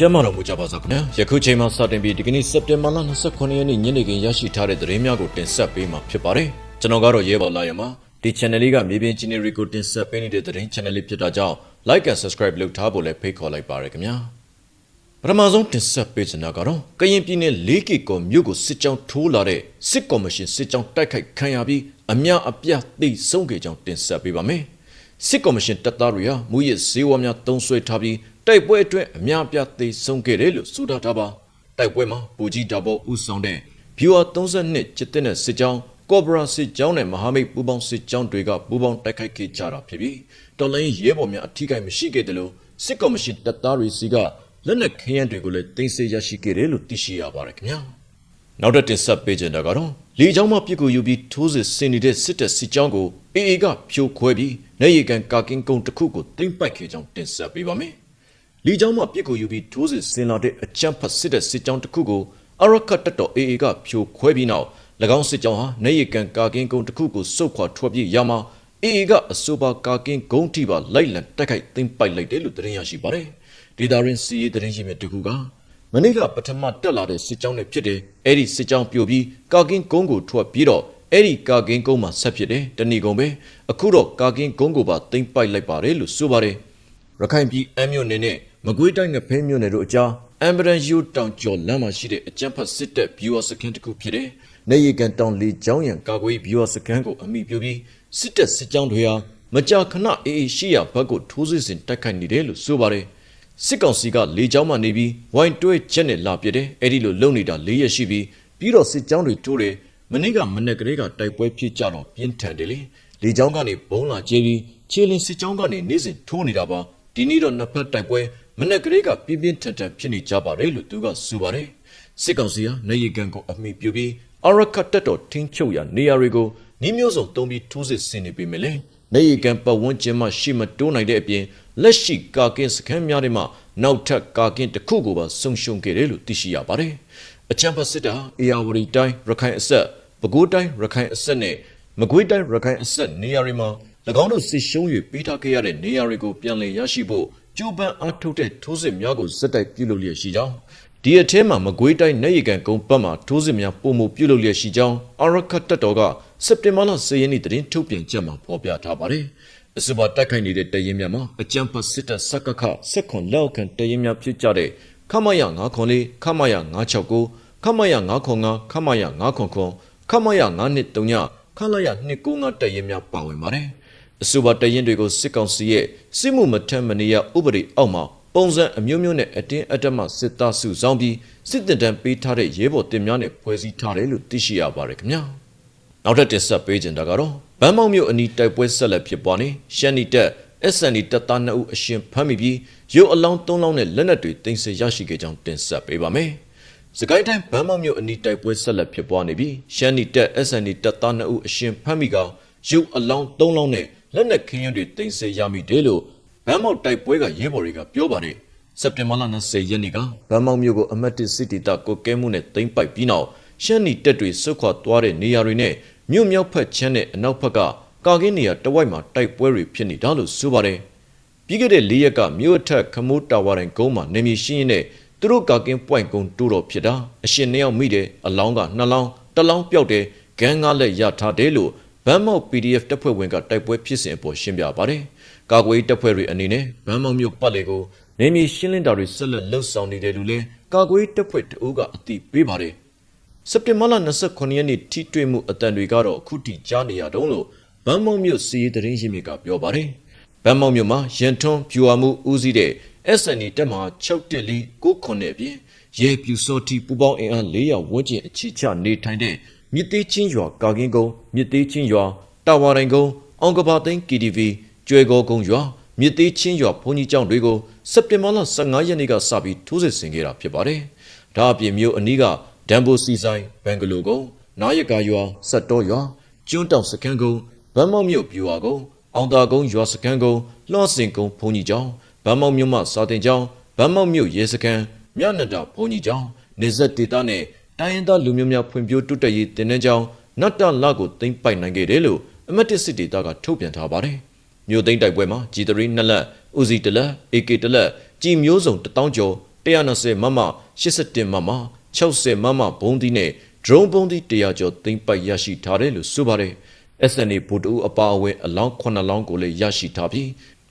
ကျမ်းမာတော်မူကြပါစို့ခင်ဗျာယခုချိန်မှာစတင်ပြီးဒီကနေ့စက်တင်ဘာလ29ရက်နေ့ညနေခင်းရရှိထားတဲ့သတင်းများကိုတင်ဆက်ပေးမှာဖြစ်ပါတယ်ကျွန်တော်ကတော့ရဲဘော်လာရမှာဒီ channel လေးကမြေပြင်ချင်းတွေကိုတင်ဆက်ပေးနေတဲ့သတင်း channel လေးဖြစ်တာကြောင့် like and subscribe လုပ်ထားဖို့လည်းဖိတ်ခေါ်လိုက်ပါရခင်ဗျာပထမဆုံးတင်ဆက်ပေးချင်တာကတော့ကရင်ပြည်နယ်၄ကီကောမြို့ကိုစစ်ကြောင်းထိုးလာတဲ့စစ်ကော်မရှင်စစ်ကြောင်းတိုက်ခိုက်ခံရပြီးအများအပြားသိဆုံးခဲ့ကြောင်းတင်ဆက်ပေးပါမယ်စစ်ကော်မရှင်တပ်သားတွေဟာမူရစ်ဈေးဝါးများတုံးဆွဲထားပြီး တိုက်ပွဲအတွင်းအများအပြားသိဆုံးခဲ့တယ်လို့ဆိုထားတာပါတိုက်ပွဲမှာပူကြီးတာဘောဦးဆောင်တဲ့ viewer 32ကျစ်တဲ့စစ်ကြောင်းကော့ဘရာစစ်ကြောင်းနဲ့မဟာမိတ်ပူးပေါင်းစစ်ကြောင်းတွေကပူးပေါင်းတိုက်ခိုက်ခဲ့ကြတာဖြစ်ပြီးတော်လိုင်းရဲဘော်များအထီးကိုင်းမရှိခဲ့တယ်လို့စစ်ကော်မရှင်တပ်သားတွေစီကလက်နက်ခဲယမ်းတွေကိုလည်းတင်ဆက်ရရှိခဲ့တယ်လို့သိရှိရပါတယ်ခင်ဗျာနောက်တစ်တင်ဆက်ပေးချင်တာကတော့လေကြောင်းမှပြစ်ကိုယူပြီးထိုးစစ်ဆင်နေတဲ့စစ်တပ်စစ်ကြောင်းကိုအေအေကဖြိုခွဲပြီးနေရီကန်ကာကင်းကုန်းတစ်ခုကိုတင်ပိုက်ခဲ့ကြောင်းတင်ဆက်ပေးပါမယ် လေကြောင်းမှပြစ်ကိုယူပြီးထိုးစစ်ဆင်လာတဲ့အကြမ်းဖက်စစ်တပ်စစ်ကြောင်းတစ်ခုကိုအရခတ်တပ်တော်အေအေကဖြိုခွဲပြီးနောက်၎င်းစစ်ကြောင်းဟာနေရီကန်ကာကင်းကုန်းတစ်ခုကိုစုတ်ခွာထွက်ပြေးရမှာအေအေကအဆိုပါကာကင်းကုန်းထိပါလိုက်လံတိုက်ခိုက်သိမ်းပိုက်လိုက်တယ်လို့သတင်းရရှိပါတယ်ဒေတာရင်စီရေးသတင်းရှိမြတ်တစ်ခုကမနေ့ကပထမတက်လာတဲ့စစ်ကြောင်းနဲ့ဖြစ်တယ်အဲ့ဒီစစ်ကြောင်းပြိုပြီးကာကင်းကုန်းကိုထွက်ပြီးတော့အဲ့ဒီကာကင်းကုန်းမှာဆက်ဖြစ်တယ်တဏီကုန်းပဲအခုတော့ကာကင်းကုန်းကိုပါသိမ်းပိုက်လိုက်ပါတယ်လို့ဆိုပါတယ် ရခိုင်ပြည်အမ်းမြို့နယ်နဲ့မကွေးတိုင်းငဖဲမြို့နယ်တို့အကြားအမ်ဘရန်ယူတောင်ကျော်လမ်းမှာရှိတဲ့အကြမ်းဖက်စစ်တပ်ဘီဝါစခန်းတစ်ခုဖြစ်တဲ့နေရီကန်တောင်လီကျောင်းရံကာကွယ်ဘီဝါစခန်းကိုအမိပြုပြီးစစ်တပ်စစ်ကြောင်းတွေဟာမကြာခဏအေးအေးရှိရဘက်ကိုထိုးစစ်ဆင်တိုက်ခိုက်နေတယ်လို့ဆိုပါတယ်စစ်ကောင်စီကလေကြောင်းမှနေပြီးဝိုင်းတွဲချက်နဲ့လာပြတယ်အဲ့ဒီလိုလုံနေတာ၄ရက်ရှိပြီးပြီးတော့စစ်ကြောင်းတွေထိုးတယ်မနေ့ကမနေ့ကလေးကတိုက်ပွဲဖြစ်ကြတော့ပြင်းထန်တယ်လေလေကြောင်းကနေဘုံလာကျဲပြီးခြေလင်းစစ်ကြောင်းကနေနေစဉ်ထိုးနေတာပါ ဒီနေ့တော့နှစ်ဖက်တိုက်ပွဲမနေ့ကလေးကပြင်းပြင်းထန်ထန်ဖြစ်နေကြပါတယ်လို့သူကဆိုပါတယ်စစ်ကောင်စီဟာနေရီကန်ကိုအမိပြုပြီးအရကတ်တက်တော်ထင်းချုပ်ရနေရာတွေကိုနှီးမျိုးစုံတုံးပြီးထိုးစစ်ဆင်နေပေမဲ့လေနေရီကန်ပတ်ဝန်းကျင်မှာရှိမတိုးနိုင်တဲ့အပြင်လက်ရှိကာကင်းစခန်းများတွေမှာနောက်ထပ်ကာကင်းတစ်ခုကိုပါဆုံရှုံခဲ့တယ်လို့သိရှိရပါတယ်အချမ်းဖတ်စစ်တာအေယာဝတီတိုင်းရခိုင်အဆက်ပဲခူးတိုင်းရခိုင်အဆက်နဲ့မကွေးတိုင်းရခိုင်အဆက်နေရာတွေမှာ၎ င်းတို့စစ်ရှုံး၍ပေးထားခဲ့ရတဲ့နေရာတွေကိုပြန်လည်ရရှိဖို့ကြိုးပမ်းအားထုတ်တဲ့ထိုးစစ်များကိုဇက်တိုက်ပြုလုပ်လျက်ရှိကြောင်းဒီအထဲမှာမကွေးတိုင်းနေရီကန်ကုန်းဘက်မှာထိုးစစ်များပုံမှုပြုလုပ်လျက်ရှိကြောင်းအရခတ်တပ်တော်ကစက်တင်ဘာလ10ရက်နေ့တရင်ထုတ်ပြန်ချက်မှာဖော်ပြထားပါတယ်အစပါတိုက်ခိုက်နေတဲ့တရင်များမှာအကြံဖတ်စစ်တပ်စက္ကခစက်ခွန်လောက်ခံတရင်များဖြစ်ကြတဲ့ခမရ904ခမရ969ခမရ905ခမရ999ခမရ923ညခလာရ295တရင်များပါဝင်ပါတယ် အဆိုပါတရင်တွေကိုစစ်ကောင်စီရဲ့စစ်မှုမထမ်းမနေရဥပဒေအောက်မှာပုံစံအမျိုးမျိုးနဲ့အတင်းအဓမ္မစစ်သားစုဆောင်ပြီးစစ်တပ်တမ်းပေးထားတဲ့ရဲဘော်တင်များနဲ့ဖွဲ့စည်းထားတယ်လို့သိရှိရပါတယ်ခင်ဗျာနောက်ထပ်တင်ဆက်ပေးကြတာကတော့ဗန်းမောက်မြို့အနီးတိုက်ပွဲဆက်လက်ဖြစ်ပွားနေရှမ်းနီတက် SND တပ်သား2ဦးအရှင်ဖမ်းမိပြီးရုပ်အလောင်း3လောင်းနဲ့လက်နက်တွေတင်ဆက်ရရှိခဲ့ကြောင်းတင်ဆက်ပေးပါမယ်စကိုင်းတိုင်းဗန်းမောက်မြို့အနီးတိုက်ပွဲဆက်လက်ဖြစ်ပွားနေပြီးရှမ်းနီတက် SND တပ်သား2ဦးအရှင်ဖမ်းမိကောင်ရုပ်အလောင်း3လောင်းနဲ့ လက်နက်ခင်းရတွေတင်ဆက်ရမိတယ်လို့ဗန်းမောက်တိုက်ပွဲကရဲဘော်တွေကပြောပါတယ်စက်တင်ဘာလ20ရက်နေ့ကဗန်းမောက်မြို့ကိုအမတ်တစ်စစ်တီတာကိုကဲမှုနဲ့သိမ်းပိုက်ပြီးနောက်ရှမ်းနီတက်တွေစုခွာသွားတဲ့နေရာတွေနဲ့မြို့မြောက်ဖက်ချမ်းတဲ့အနောက်ဘက်ကကာကင်းနေရာတဝိုက်မှာတိုက်ပွဲတွေဖြစ်နေတာလို့ဆိုပါတယ်ပြီးခဲ့တဲ့၄ရက်ကမြို့အထက်ခမိုးတာဝါတိုင်းကုန်းမှာနေမြေရှင်းရင်းနဲ့သူတို့ကာကင်းပွိုင်ကုန်းတိုးတော့ဖြစ်တာအရှင်နှစ်ယောက်မိတယ်အလောင်းကနှစ်လောင်းတစ်လောင်းပျောက်တယ်ဂန်းကားလက်ရထားတယ်လို့ ဗန်းမောက် PDF တပ်ဖွဲ့ဝင်ကတိုက်ပွဲဖြစ်စဉ်အပေါ်ရှင်းပြပါတယ်ကာကွယ်တပ်ဖွဲ့တွေအနေနဲ့ဗန်းမောက်မြို့ပတ်လေကိုနေမြေရှင်းလင်းတာတွေဆက်လက်လှုပ်ဆောင်နေတယ်လို့လည်းကာကွယ်တပ်ဖွဲ့တအုပ်ကအသိပေးပါတယ်စက်တင်ဘာလ29ရက်နေ့ထိတွေ့မှုအတန်တွေကတော့အခုထိကြားနေရတုံးလို့ဗန်းမောက်မြို့စီးရီးသတင်းရင်းမြစ်ကပြောပါတယ်ဗန်းမောက်မြို့မှာရန်ထွန်းပြူဝမှုဦးစီးတဲ့ SND တက်မှာ6တက်လီ9ခွန်နဲ့ပြင်ရဲပြူစောတီပူပေါင်းအင်အား400ဝန်းကျင်အချီချနေထိုင်တဲ့ မြစ်သေးချင်းရွာကာကင်းကုန်းမြစ်သေးချင်းရွာတာဝါတိုင်းကုန်းအောင်ကဘာသိန်း KTV ကျွဲကောကုန်းရွာမြစ်သေးချင်းရွာဘုန်းကြီးကျောင်းတွေကိုစက်တင်ဘာလ15ရက်နေ့ကစပြီးထိုးစစ်ဆင်ခဲ့တာဖြစ်ပါတယ်။ဒါအပြင်မြို့အနီးကဒမ်ဘိုစီဆိုင်ဘန်ဂလိုကုန်းနာယကာရွာစက်တော်ရွာကျွန်းတောင်စခန်းကုန်းဗန်းမောက်မြို့ပြူဝါကုန်းအောင်တာကုန်းရွာစခန်းကုန်းလှော့စင်ကုန်းဘုန်းကြီးကျောင်းဗန်းမောက်မြို့မှစာတင်ကျောင်းဗန်းမောက်မြို့ရဲစခန်းမြနတာဘုန်းကြီးကျောင်းနေဆက်ဒေတာနဲ့ တိုင်းရင်းသားလူမျိုးများဖွံ့ဖြိုးတိုးတက်ရေးတင်နန်းကျောင်းနတ်တလကိုသိမ့်ပိုက်နိုင်ခဲ့တယ်လို့အမတ်တစ်စစ်ဒေတာကထုတ်ပြန်ထားပါတယ်မြို့သိမ်းတိုက်ပွဲမှာ G3 နှစ်လက်ဦးစီးတစ်လက် AK တစ်လက်ကြည်မျိုးစုံ1000ကျော်120မမ81မမ60မမဘုံဒီနဲ့ drone ဘုံဒီ100ကျော်သိမ်းပိုက်ရရှိထားတယ်လို့ဆိုပါတယ်။ SNA ဗိုလ်တအူအပါအဝင်အလောင်း9လောင်းကိုလည်းရရှိထားပြီး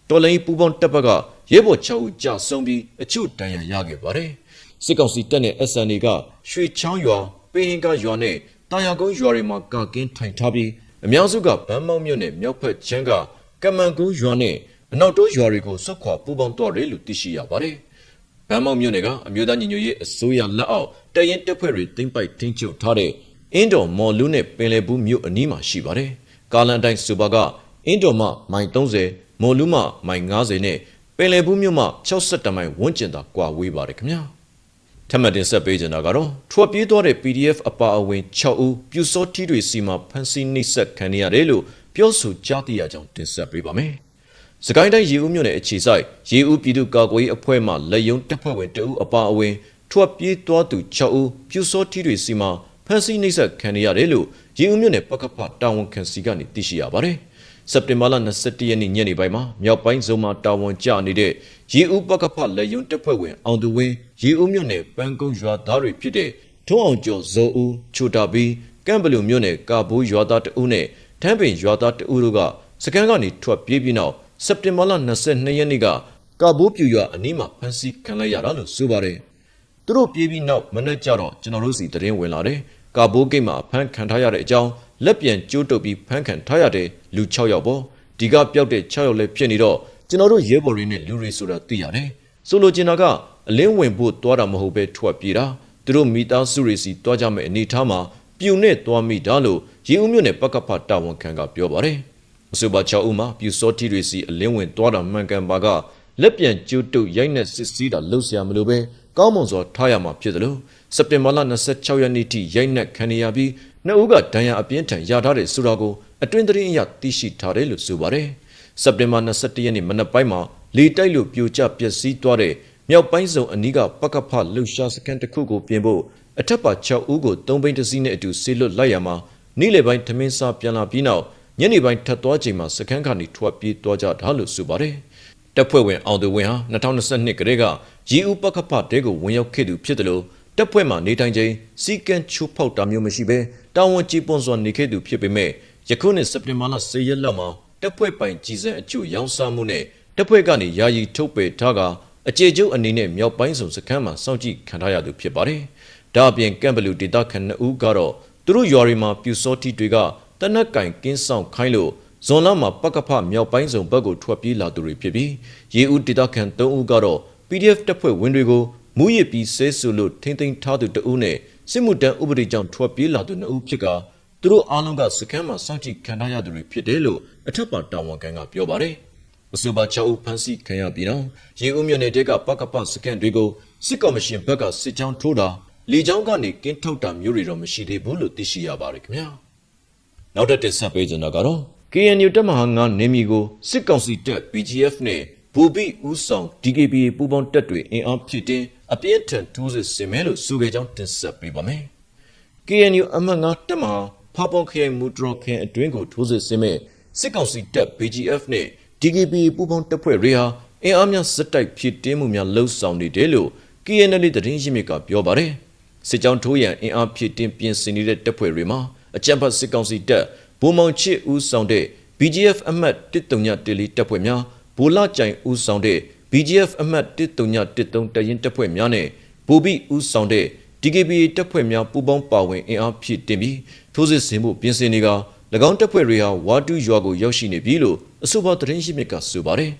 တော်လိုင်းပူပေါင်းတပ်ဘက်ကရဲဘော်6ဦးကြာဆုံးပြီးအချို့တန်ရာရခဲ့ပါတယ်။ စစ်ကောင်စီတပ်နဲ့ SNA ကရွှေချောင်းရွာပင်းဟင်ကရွာနဲ့တာယာကုန်းရွာတွေမှာကာကင်းထိုင်ထားပြီးအများစုကဗန်းမောက်မြို့နယ်မြောက်ဘက်ချမ်းကကမန်ကူးရွာနဲ့အနောက်တိုးရွာတွေကိုစုတ်ခွာပူပေါင်းတော့တယ်လို့သိရှိရပါတယ်။ဗန်းမောက်မြို့နယ်ကအမျိုးသားညီညွတ်ရေးအစိုးရလက်အောက်တရင်တပ်ဖွဲ့တွေတင်ပိုက်ထင်းချုပ်ထားတဲ့အင်းတော်မော်လူနဲ့ပင်လယ်ဘူးမြို့အနီးမှာရှိပါတယ်။ကာလန်တိုင်းစူပါကအင်းတော်မှမိုင်30မော်လူမှမိုင်90နဲ့ပင်လယ်ဘူးမြို့မှ62မိုင်ဝန်းကျင်သာကွာဝေးပါတယ်ခင်ဗျာ။ ထပ်မံတင်ဆက်ပေးကြတာကတော့ထွက်ပြေးသွားတဲ့ PDF အပါအဝင်6ဦးပြူစောထီးတွေစီမှာဖမ်းဆီးနှိပ်စက်ခံနေရတယ်လို့ပြောဆိုကြားသိရကြောင်းတင်ဆက်ပေးပါမယ်။စကိုင်းတိုင်းရေဦးမြို့နယ်အခြေစိုက်ရေဦးပြည်သူ့ကာကွယ်ရေးအဖွဲ့မှလက်ယုံတပ်ဖွဲ့ဝင်တအူအပါအဝင်ထွက်ပြေးသွားသူ6ဦးပြူစောထီးတွေစီမှာဖမ်းဆီးနှိပ်စက်ခံနေရတယ်လို့ရေဦးမြို့နယ်ပကဖတာဝန်ခံစီကနေသိရှိရပါတယ်။ စက်တင်ဘာလ21ရက်နေ့ညနေပိုင်းမှာမြောက်ပိုင်းဇုံမှာတာဝန်ကျနေတဲ့ရေဦးပကဖလက်ယုံတပ်ဖွဲ့ဝင်အောင်သူဝင်းရေဦးမြို့နယ်ပန်းကုန်းရွာသားတွေဖြစ်တဲ့ထုံးအောင်ကျော်ဇော်ဦးချိုတာဘီကမ်ဘလူမြို့နယ်ကာဘိုးရွာသားတဦးနဲ့ထမ်းပင်ရွာသားတဦးတို့ကစကန်ကနေထွက်ပြေးပြီးနောက်စက်တင်ဘာလ22ရက်နေ့ကကာဘိုးပြူရွာအနီးမှာဖမ်းဆီးခံလိုက်ရတာလို့ဆိုပါတယ်။သူတို့ပြေးပြီးနောက်မနေ့ကျတော့ကျွန်တော်တို့စီတရင်ဝင်လာတယ်။ကာဘိုးဂိတ်မှာဖမ်းခံထားရတဲ့အကြောင်း လက်ပြန်ကျိုးတုပ်ပြီးဖမ်းခံထားရတဲ့လူ6ယောက်ပေါ့။ဒီကပျောက်တဲ့6ယောက်လည်းဖြစ်နေတော့ကျွန်တော်တို့ရဲဘော်တွေနဲ့လူတွေဆိုတာသိရတယ်။ဆိုလိုချင်တာကအလင်းဝင်ဖို့တွားတာမဟုတ်ပဲထွက်ပြေးတာ။သူတို့မိသားစုတွေစီတွားကြမယ့်အနေအထားမှာပြူနဲ့တွားမိတာလို့ရေဦးမြို့နယ်ပကဖတာဝန်ခံကပြောပါတယ်။အဆိုပါ6ဦးမှာပြူစောတီတွေစီအလင်းဝင်တွားတာမှန်ကန်ပါကလက်ပြန်ကျိုးတုပ်ရိုက်နဲ့စစ်စီးတာလှုပ်ရှားမလို့ပဲကောင်းမွန်စွာထားရမှာဖြစ်တယ်လို့စက်တင်ဘာလ26ရက်နေ့ထိရိုက်နှက်ခံရပြီး နှစ်ဦးကဒဏ်ရာအပြင်းထန်ရထားတဲ့ဆိုတာကိုအတွင်းသတင်းအရသိရှိထားတယ်လို့ဆိုပါတယ်။စက်တင်ဘာ21ရက်နေ့မနက်ပိုင်းမှာလေတိုက်လို့ပြိုကျပျက်စီးသွားတဲ့မြောက်ပိုင်းစုံအနီးကပကဖလှုပ်ရှားစခန်းတစ်ခုကိုပြင်ဖို့အထက်ပါ6ဦးကို3ဘိန်းတစ်စီးနဲ့အတူဆေးလွတ်လိုက်ရမှာနေ့လယ်ပိုင်းထမင်းစားပြန်လာပြီးနောက်ညနေပိုင်းထပ်သွားချိန်မှာစခန်းကနေထွက်ပြေးသွားကြတာလို့ဆိုပါတယ်။တပ်ဖွဲ့ဝင်အောင်သူဝင်းဟာ2022ကတည်းကရီဦးပကဖတဲကိုဝင်ရောက်ခဲ့သူဖြစ်တယ်လို့တပ်ဖွဲ့မှနေထိုင်ချိန်စီကံချိုးဖောက်တာမျိုးမရှိဘဲ တာဝန်ကြီးပွန်စွာနေခဲ့သူဖြစ်ပေမဲ့ယခုနှစ်စက်တင်ဘာလ10ရက်လောက်မှာတပ်ဖွဲ့ပိုင်ကြီးစံအချို့ရောင်းစားမှုနဲ့တပ်ဖွဲ့ကနေယာယီထုတ်ပယ်ထားကအခြေကျုပ်အနေနဲ့မြောက်ပိုင်းစုံစခန်းမှာစောင့်ကြည့်ခံထားရသူဖြစ်ပါတယ်။ဒါအပြင်ကမ်ဘလူဒေတာခန်နှစ်ဦးကတော့သူတို့ရွာတွေမှာပြူစောတိတွေကတနက်ကင်ကင်းဆောင်ခိုင်းလို့ဇွန်လမှာပကဖမြောက်ပိုင်းစုံဘက်ကိုထွက်ပြေးလာသူတွေဖြစ်ပြီးရေဦးဒေတာခန်၃ဦးကတော့ PDF တပ်ဖွဲ့ဝင်တွေကိုမူရစ်ပြီးဆဲဆူလို့ထိမ့်သိမ်းထားသူတဦးနဲ့ စစ်မှုတန်းဥပဒေကြောင့်ထွက်ပြေးလာသူနှစ်ဦးဖြစ်ကသူတို့အားလုံးကစခန်းမှာစောင့်ကြည့်ခံထားရသူတွေဖြစ်တယ်လို့အထက်ပါတာဝန်ခံကပြောပါတယ်။အဆိုပါ6ဦးဖမ်းဆီးခံရပြီးတော့ရေဦးမြို့နယ်တဲကပကပစခန်းတွေကိုစစ်ကော်မရှင်ဘက်ကစစ်ကြောင်းထိုးတာလေကြောင်းကနေကင်းထုတ်တာမျိုးတွေတော့မရှိသေးဘူးလို့သိရှိရပါတယ်ခင်ဗျာ။နောက်တစ်တက်ဆက်ပေးကြတာကတော့ KNU တပ်မဟာ9နေမီကိုစစ်ကောင်စီတပ် BGF နဲ့ဘူဘီဦးဆောင် DKBA ပူးပေါင်းတပ်တွေအင်အားဖြည့်တင်း အပြင်းထန်ထိုးစစ်ဆင်မယ်လို့ဆိုကြကြောင်းတင်ဆက်ပေးပါမယ်။ KNU အမှတ်9တပ်မဟာဖာပွန်ခရိုင်မူဒရခင်အတွင်းကိုထိုးစစ်ဆင်မဲ့စစ်ကောင်စီတပ် BGF နဲ့ DKBA ပူးပေါင်းတပ်ဖွဲ့တွေဟာအင်အားများစစ်တိုက်ဖြစ်တင်းမှုများလှုပ်ဆောင်နေတယ်လို့ KNL သတင်းရင်းမြစ်ကပြောပါတယ်။စစ်ကြောင်းထိုးရန်အင်အားဖြစ်တင်းပြင်ဆင်နေတဲ့တပ်ဖွဲ့တွေမှာအကြံဖတ်စစ်ကောင်စီတပ်ဗိုလ်မောင်ချစ်ဦးဆောင်တဲ့ BGF အမှတ်139တေလီတပ်ဖွဲ့များဗိုလ်လာကြိုင်ဦးဆောင်တဲ့ BGF အမှတ်13913တရင်တပ်ဖွဲ့များနဲ့ဘူဘီဦးဆောင်တဲ့ DKBA တပ်ဖွဲ့များပူးပေါင်းပါဝင်အင်အားဖြည့်တင်ပြီးထိုးစစ်ဆင်မှုပြင်ဆင်နေက၎င်းတပ်ဖွဲ့တွေဟာဝါတူးရွာကိုရောက်ရှိနေပြီလို့အဆိုပါသတင်းရှိမြစ်ကဆိုပါတယ်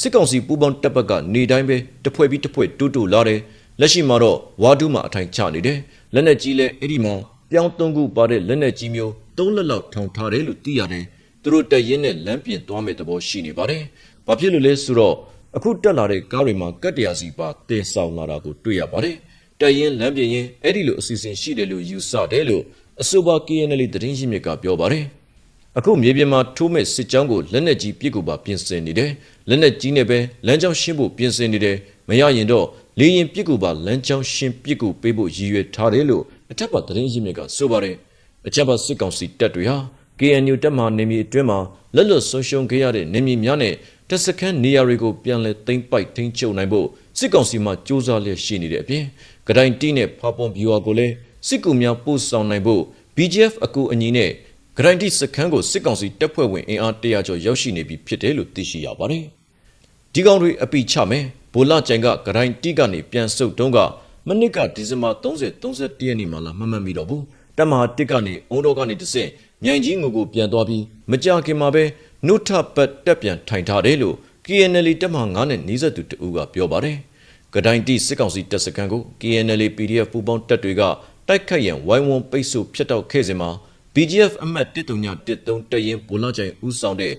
စစ်ကောင်စီပူးပေါင်းတပ်ဘက်ကနေတိုင်းပဲတပ်ဖွဲ့ပြီးတပ်ဖွဲ့တူးတူလာတယ်လက်ရှိမှာတော့ဝါတူးမှာအထိုင်ချနေတယ်လက်နက်ကြီးလည်းအဲ့ဒီမှာပြောင်းသုံးခုပါတဲ့လက်နက်ကြီးမျိုးသုံးလက်လောက်ထောင်ထားတယ်လို့သိရတယ်သူတို့တရင်နဲ့လမ်းပြင်သွားမဲ့သဘောရှိနေပါတယ်။ဘာဖြစ်လို့လဲဆိုတော့ အခုတက်လာတဲ့ကားတွေမှာကတ်တရာစီပါတင်ဆောင်လာတာကိုတွေ့ရပါတယ်။တရင်လမ်းပြင်ရင်အဲ့ဒီလိုအစီအစဉ်ရှိတယ်လို့ယူဆတယ်လို့အဆိုပါ KNL သတင်းရှိမြစ်ကပြောပါတယ်။အခုမြေပြင်မှာထိုးမဲ့စစ်ကြောင်းကိုလက်နက်ကြီးပစ်ကူပါပြင်ဆင်နေတယ်။လက်နက်ကြီးနဲ့ပဲလမ်းကြောင်းရှင်းဖို့ပြင်ဆင်နေတယ်။မရရင်တော့လေရင်ပစ်ကူပါလမ်းကြောင်းရှင်းပစ်ကူပေးဖို့ရည်ရွယ်ထားတယ်လို့အထက်ပါသတင်းရှိမြစ်ကဆိုပါတယ်။အချက်ပါစစ်ကောင်စီတပ်တွေဟာ KNU တပ်မှနေမြေအတွင်းမှာလက်လွတ်ဆုံးရှုံးခဲ့ရတဲ့နေမြေများနဲ့ တပ်စခန်းနေရာတွေကိုပြန်လည်သိမ်းပိုက်ထိန်းချုပ်နိုင်ဖို့စစ်ကောင်စီမှစ조사လျက်ရှိနေတဲ့အပြင်ကတိုင်တီနဲ့ဖာပွန်ဗျူဟာကိုလည်းစစ်ကူများပို့ဆောင်နိုင်ဖို့ BGF အကူအညီနဲ့ဂရိုင်းတီစခန်းကိုစစ်ကောင်စီတပ်ဖွဲ့ဝင်အင်အား100ကျော်ရောက်ရှိနေပြီဖြစ်တယ်လို့သိရှိရပါတယ်။ဒီကောင်တွေအပိချမယ်ဘိုလာကျန်ကဂရိုင်းတီကနေပြန်ဆုတ်တုံးကမနစ်ကဒီဇင်ဘာ30 31ရက်နေ့မှလာမမှတ်မိတော့ဘူး။တမဟာတစ်ကနေအုံတော်ကနေတဆင့်မြိုင်ကြီးငူကိုပြန်သွားပြီးမကြခင်မှာပဲ နုထပတ်တက်ပြန်ထိုင်ထားတယ်လို့ KNL တပ်မဟာ9နဲ့နီးစပ်သူတဦးကပြောပါတယ်။ဂဒိုင်တီစစ်ကောင်စီတပ်စခန်းကို KNL PDF ပူးပေါင်းတပ်တွေကတိုက်ခတ်ရန်ဝိုင်းဝန်းပိတ်ဆို့ဖျက်တောက်ခဲ့စဉ်မှာ BGF အမှတ်13913တရင်ဘူလာချိုင်ဦးဆောင်တဲ့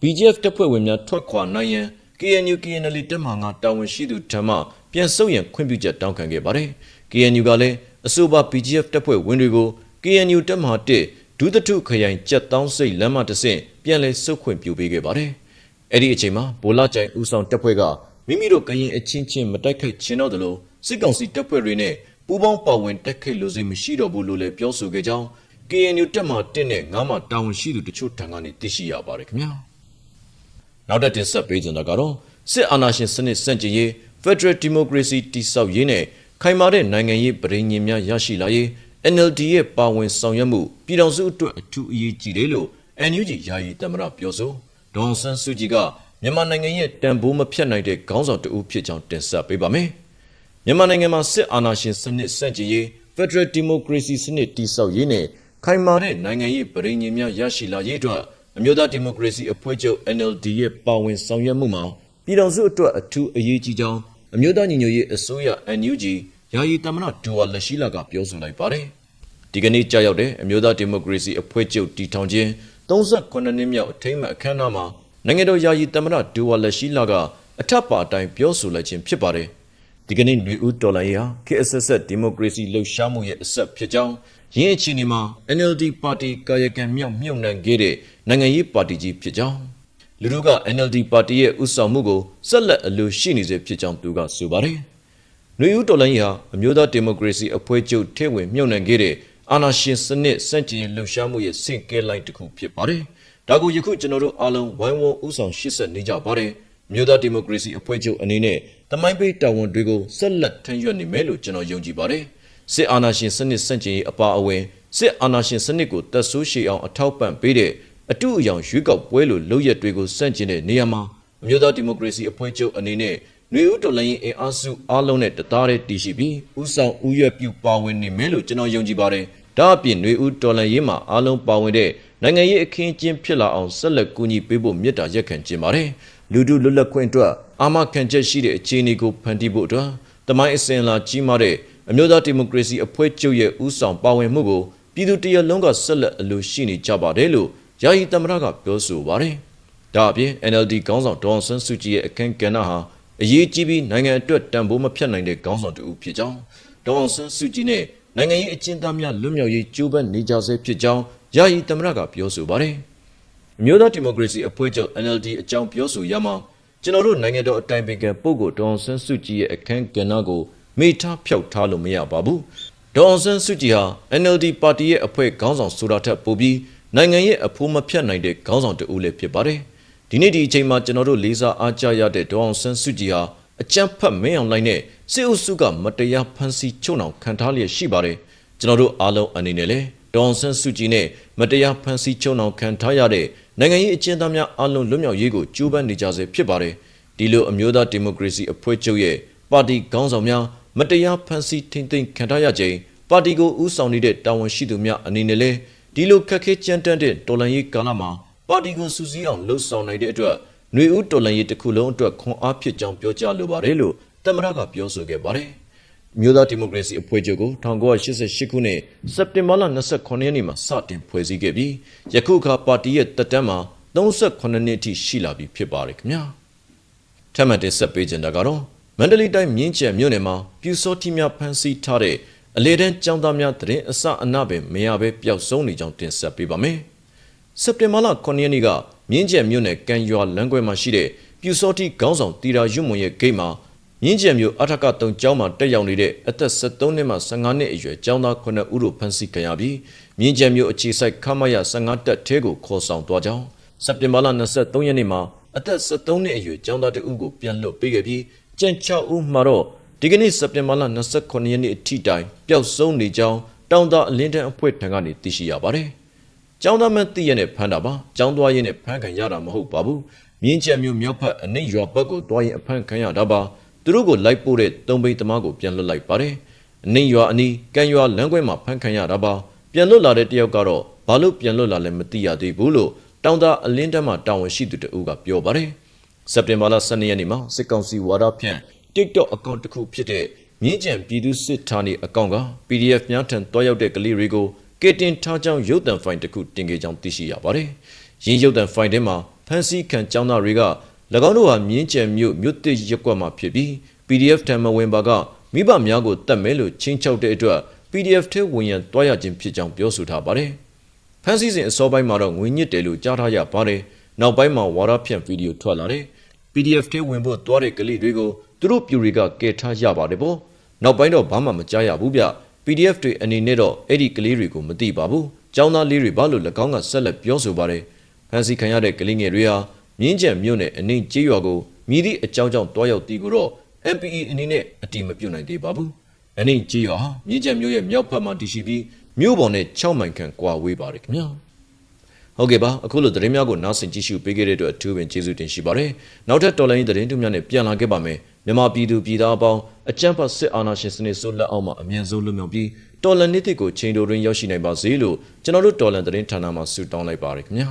BGF တပ်ဖွဲ့ဝင်များထွက်ခွာနိုင်ရန် KNU KNL တပ်မှငါတာဝန်ရှိသူဓမ္မပြန်ဆုတ်ရန်ခွင့်ပြုချက်တောင်းခံခဲ့ပါတယ်။ KNU ကလည်းအဆိုပါ BGF တပ်ဖွဲ့ဝင်တွေကို KNU တပ်မှ1 ဒုသထုခရိုင်ကြက်တောင်းစိတ်လမ်းမတစ်ဆင့်ပြန်လည်ဆုတ်ခွင့်ပြုပေးခဲ့ပါတယ်။အဲ့ဒီအချိန်မှာဘိုလာချိုင်ဦးဆောင်တပ်ဖွဲ့ကမိမိတို့ကရင်အချင်းချင်းမတိုက်ခိုက်ချင်တော့သလိုစစ်ကောင်စီတပ်ဖွဲ့တွေနဲ့ပူးပေါင်းပါဝင်တိုက်ခိုက်လို့စိမရှိတော့ဘူးလို့လည်းပြောဆိုခဲ့ကြောင်း KNU တပ်မှ1နဲ့9မှတာဝန်ရှိသူတချို့ထံကနေသိရှိရပါတယ်ခင်ဗျာနောက်တစ်တင်ဆက်ပေးကြတာကတော့စစ်အာဏာရှင်စနစ်စန့်ကျင်ရေး Federal Democracy တိဆောက်ရေးနဲ့ခိုင်မာတဲ့နိုင်ငံရေးပြည်ညင်များရရှိလာရေး NLD ရဲ့ပါဝင်ဆောင်ရွက်မှုပြည်ထောင်စုအတွက်အထူးအရေးကြီးတယ်လို့ NUG ယာယီတမရပြောဆိုဒေါန်ဆန်းစုကြည်ကမြန်မာနိုင်ငံရဲ့တန်ဖိုးမဖြတ်နိုင်တဲ့ခေါင်းဆောင်တဦးဖြစ်ကြောင်းတင်ဆက်ပေးပါမယ်မြန်မာနိုင်ငံမှာစစ်အာဏာရှင်စနစ်စန့်ကျင်ရေး Federal Democracy စနစ်တိဆောက်ရေးနဲ့ခိုင်မာတဲ့နိုင်ငံရေးပြည်ညင်များရရှိလာရေးအတွက်အမျိုးသားဒီမိုကရေစီအဖွဲ့ချုပ် NLD ရဲ့ပါဝင်ဆောင်ရွက်မှုမှာပြည်ထောင်စုအတွက်အထူးအရေးကြီးကြောင်းအမျိုးသားညီညွတ်ရေးအစိုးရ NUG ယာယီတမန်တော်ဒူဝါလက်ရှိလာကပြောဆိုလိုက်ပါတယ်။ဒီကနေ့ကြာရောက်တဲ့အမျိုးသားဒီမိုကရေစီအဖွဲ့ချုပ်တည်ထောင်ခြင်း38နှစ်မြောက်အထိမ်းအမှတ်အခမ်းအနားမှာနိုင်ငံတော်ယာယီတမန်တော်ဒူဝါလက်ရှိလာကအထက်ပါအတိုင်းပြောဆိုလိုက်ခြင်းဖြစ်ပါတယ်။ဒီကနေ့လူဦးတော်လိုင်းရာ KSS ဒီမိုကရေစီလှုပ်ရှားမှုရဲ့အဆက်ဖြစ်ကြောင်းရင်းအချင်းဒီမှာ NLD ပါတီကာယကံမြောက်မြုံနှံခဲ့တဲ့နိုင်ငံရေးပါတီကြီးဖြစ်ကြောင်းလူတို့က NLD ပါတီရဲ့ဥဆောင်မှုကိုဆက်လက်အလို့ရှိနေစေဖြစ်ကြောင်းသူကဆိုပါတယ်။ နှွေဦးတော်လိုင်းဟာအမျိုးသားဒီမိုကရေစီအဖွဲ့ချုပ်ထဲဝင်မြုံနှံခဲ့တဲ့အာဏာရှင်စနစ်စန့်ကျင်လှုပ်ရှားမှုရဲ့စင်ကဲလိုက်တစ်ခုဖြစ်ပါတယ်။ဒါကိုယခုကျွန်တော်တို့အားလုံးဝိုင်းဝန်းဥဆောင်ရှေ့ဆက်နေကြပါတယ်။မြို့သားဒီမိုကရေစီအဖွဲ့ချုပ်အနေနဲ့တမိုင်းပေးတာဝန်တွေကိုဆက်လက်ထမ်းရွက်နေမယ်လို့ကျွန်တော်ယုံကြည်ပါတယ်။စစ်အာဏာရှင်စနစ်စန့်ကျင်ရေးအပါအဝင်စစ်အာဏာရှင်စနစ်ကိုတက်ဆိုးရှည်အောင်အထောက်ပံ့ပေးတဲ့အတူအယောင်ရွေးကောက်ပွဲလိုလုပ်ရက်တွေကိုစန့်ကျင်တဲ့နေရာမှာအမျိုးသားဒီမိုကရေစီအဖွဲ့ချုပ်အနေနဲ့ နှွေဦးတော်လှန်ရေးအင်အားစုအားလုံးနဲ့တသားတည်းတည်ရှိပြီးဥဆောင်ဥရွက်ပြုပါဝင်နေမယ်လို့ကျွန်တော်ယုံကြည်ပါတယ်။ဒါအပြင်နှွေဦးတော်လှန်ရေးမှာအားလုံးပါဝင်တဲ့နိုင်ငံရေးအခင်းအကျင်းဖြစ်လာအောင်ဆက်လက်ကူညီပေးဖို့မြစ်တာရက်ခံခြင်းပါတယ်။လူထုလွတ်လပ်ခွင့်အတွက်အာမခံချက်ရှိတဲ့အခြေအနေကိုဖန်တီးဖို့အတွက်တမိုင်းအစဉ်အလာကြီးမားတဲ့အမျိုးသားဒီမိုကရေစီအဖွဲ့ချုပ်ရဲ့ဥဆောင်ပါဝင်မှုကိုပြည်သူတရလုံးကဆက်လက်အလို့ရှိနေကြပါတယ်လို့ယာယီသမ္မတကပြောဆိုပါတယ်။ဒါအပြင် NLD ခေါင်းဆောင်ဒေါအောင်ဆန်းစုကြည်ရဲ့အခမ်းကဏ္ဍဟာ အရေးကြီးပြီးနိုင်ငံအတွက်တန်ဖိုးမဖြတ်နိုင်တဲ့ခေါင်းဆောင်တူဖြစ်ကြောင်းဒေါအောင်ဆန်းစုကြည်နဲ့နိုင်ငံရေးအကျဉ်းသားများလွတ်မြောက်ရေးကြိုးပမ်းနေကြဆဲဖြစ်ကြောင်းယာယီသမ္မတကပြောဆိုပါတယ်။အမျိုးသားဒီမိုကရေစီအဖွဲ့ချုပ် NLD အကြောင်းပြောဆိုရမှာကျွန်တော်တို့နိုင်ငံတော်အတိုင်ပင်ခံပုဂ္ဂိုလ်ဒေါအောင်ဆန်းစုကြည်ရဲ့အခမ်းကဏ္ဍကိုမေ့ထားဖျောက်ထားလို့မရပါဘူး။ဒေါအောင်ဆန်းစုကြည်ဟာ NLD ပါတီရဲ့အဖွဲ့ခေါင်းဆောင်ဆိုတာထက်ပိုပြီးနိုင်ငံရဲ့အဖိုးမဖြတ်နိုင်တဲ့ခေါင်းဆောင်တဦးလည်းဖြစ်ပါတယ်။ ဒီနေ့ဒီအချိန်မှာကျွန်တော်တို့လေးစားအားကြရတဲ့ဒေါအောင်ဆန်းစုကြည်ဟာအကြမ်းဖက်မင်းအောင်လှိုင်းနဲ့စစ်အုပ်စုကမတရားဖမ်းဆီးချုပ်နှောင်ခံထားလျက်ရှိပါတယ်။ကျွန်တော်တို့အားလုံးအနေနဲ့လည်းဒေါအောင်ဆန်းစုကြည်နဲ့မတရားဖမ်းဆီးချုပ်နှောင်ခံထားရတဲ့နိုင်ငံရေးအကျဉ်းသားများအားလုံးလွတ်မြောက်ရေးကိုကြိုးပမ်းနေကြဆဲဖြစ်ပါတယ်။ဒီလိုအမျိုးသားဒီမိုကရေစီအဖွဲ့ချုပ်ရဲ့ပါတီခေါင်းဆောင်များမတရားဖမ်းဆီးထိန်းသိမ်းခံထားရခြင်းပါတီကိုဦးဆောင်နေတဲ့တာဝန်ရှိသူများအနေနဲ့လည်းဒီလိုခက်ခဲကြမ်းတမ်းတဲ့တော်လှန်ရေးကာလမှာ ပါတီကိုစူးစီးအောင်လှုပ်ဆောင်နိုင်တဲ့အတွက်ຫນွေဦးတော်လှန်ရေးတစ်ခုလုံးအတွက်ခွန်အားဖြစ်ကြောင်းပြောကြားလိုပါတယ်လို့တမရကပြောဆိုခဲ့ပါတယ်။မြို့သားဒီမိုကရေစီအဖွဲ့ချုပ်ကို1988ခုနှစ်စက်တင်ဘာလ29ရက်နေ့မှာစတင်ဖွဲ့စည်းခဲ့ပြီးယခုအခါပါတီရဲ့တက်တန်းမှာ38နှစ်အထိရှိလာပြီဖြစ်ပါတယ်ခင်ဗျာ။ထပ်မံတင်ဆက်ပေးကြတာကတော့မန္တလေးတိုင်းမြင်းကျန်မြို့နယ်မှာပြူစောတိများဖမ်းဆီးထားတဲ့အလေတန်းចောင်းသားများတရင်အစအနပဲမရပဲပျောက်ဆုံးနေကြောင်းတင်ဆက်ပေးပါမယ်။ စက်တင်ဘာလ9ရက်နေ့ကမြင်းကျက်မြို့နယ်ကံရွာလမ်းခွဲမှာရှိတဲ့ပြူစောတိခေါင်းဆောင်တီရာရွမွန်ရဲ့ဂိတ်မှာမြင်းကျက်မြို့အထက်က3ကျောင်းမှာတက်ရောက်နေတဲ့အသက်73နှစ်မှ15နှစ်အရွယ်ကျောင်းသား9ဦးတို့ဖမ်းဆီးခံရပြီးမြင်းကျက်မြို့အခြေစိုက်ခမရ15တက်ထဲကိုခေါ်ဆောင်သွားကြောင်းစက်တင်ဘာလ23ရက်နေ့မှာအသက်73နှစ်အရွယ်ကျောင်းသားတဦးကိုပြန်လွတ်ပေးခဲ့ပြီးကြံ6ဦးမှာတော့ဒီကနေ့စက်တင်ဘာလ29ရက်နေ့အထိတိုင်ပျောက်ဆုံးနေကြောင်းတောင်သာအလင်းတန်းအဖွဲ့ထံကနေသိရှိရပါတယ်။ ကျောင်းသားမသိရနဲ့ဖမ်းတာပါ။ကျောင်းသွားရင်းနဲ့ဖမ်းခံရတာမဟုတ်ပါဘူး။မြင်းကျက်မျိုးမြောက်ဖက်အနှိမ့်ရွာဘက်ကိုသွားရင်အဖမ်းခံရတာပါ။သူတို့ကိုလိုက်ပို့တဲ့တုံးပိတ်သမားကိုပြန်လွတ်လိုက်ပါတယ်။အနှိမ့်ရွာအနီးကံရွာလမ်းခွဲမှာဖမ်းခံရတာပါ။ပြန်လွတ်လာတဲ့တယောက်ကတော့ဘာလို့ပြန်လွတ်လာလဲမသိရသေးဘူးလို့တောင်သာအလင်းတန်းမှာတာဝန်ရှိသူတဦးကပြောပါတယ်။စက်တင်ဘာလ12ရက်နေ့မှာစစ်ကောင်စီဝါဒဖြန့် TikTok အကောင့်တစ်ခုဖြစ်တဲ့မြင်းကြံပြည်သူစစ်ဌာနေအကောင့်က PDF များထံတွားရောက်တဲ့ကလေးတွေကို ကေတင်ထားကြောင်းရုပ်သံဖိုင်တစ်ခုတင်ခဲ့ကြောင်းသိရှိရပါတယ်။ရင်းရုပ်သံဖိုင်ထဲမှာဖန်စီခံចောင်းသားတွေက၎င်းတို့ဟာမြင်းကြံမြို့မြို့သစ်ရက်ကွက်မှာဖြစ်ပြီး PDF ထံမဝင်ပါကမိဘများကိုတတ်မဲလို့ချင်းချောက်တဲ့အတွက် PDF ထဲဝင်ရန်တွားရခြင်းဖြစ်ကြောင်းပြောဆိုထားပါတယ်။ဖန်စီစဉ်အစောပိုင်းမှာတော့ငွေညစ်တယ်လို့ကြားထားရပါတယ်။နောက်ပိုင်းမှာဝါရဖြန့်ဗီဒီယိုထွက်လာတယ်။ PDF ထဲဝင်ဖို့တွားတဲ့ကလေးတွေကိုသူတို့ပြူတွေကကယ်ထားရပါတယ်ပေါ့။နောက်ပိုင်းတော့ဘာမှမကြားရဘူးဗျ။ PDF တွေအနေနဲ့တော့အဲ့ဒီကလေးတွေကိုမသိပါဘူး။ចောင်းသားလေးတွေဘာလို့၎င်းကဆက်လက်ပြောဆိုပါတယ်။ဖန်စီခံရတဲ့ကလေးငယ်တွေဟာမြင်းကြံမြို့နယ်အနှိမ်ကျေးရွာကိုမြည်သည့်အကြောင်းကြောင့်တွားရောက်တီးကိုတော့ MPE အနေနဲ့အတိမပြုတ်နိုင်သေးပါဘူး။အနှိမ်ကျေးရွာဟာမြင်းကြံမြို့ရဲ့မြောက်ဘက်မှာတည်ရှိပြီးမြို့ပေါ်နဲ့6မိုင်ခန့်ကွာဝေးပါတယ်ခင်ဗျာ။ဟုတ်ကဲ့ပါအခုလိုသတင်းများကိုနားဆင်ကြည့်ရှုပေးခဲ့တဲ့အတွက်အထူးပင်ကျေးဇူးတင်ရှိပါတယ်နောက်ထပ်တော်လိုင်းသတင်းတို့များနဲ့ပြန်လာခဲ့ပါမယ် မြန်မာပြည်သူပြည်သားအပေါင်းအကြမ်းဖက်စစ်အာဏာရှင်စနစ်ဆိုးလက်အောက်မှာအမြန်ဆုံးလွတ်မြောက်ပြီးတော်လန်နေ့တစ်ကိုချိန်တိုတွင်ရောက်ရှိနိုင်ပါစေလို့ကျွန်တော်တို့တော်လန်သတင်းဌာနမှဆုတောင်းလိုက်ပါရခင်ဗျာ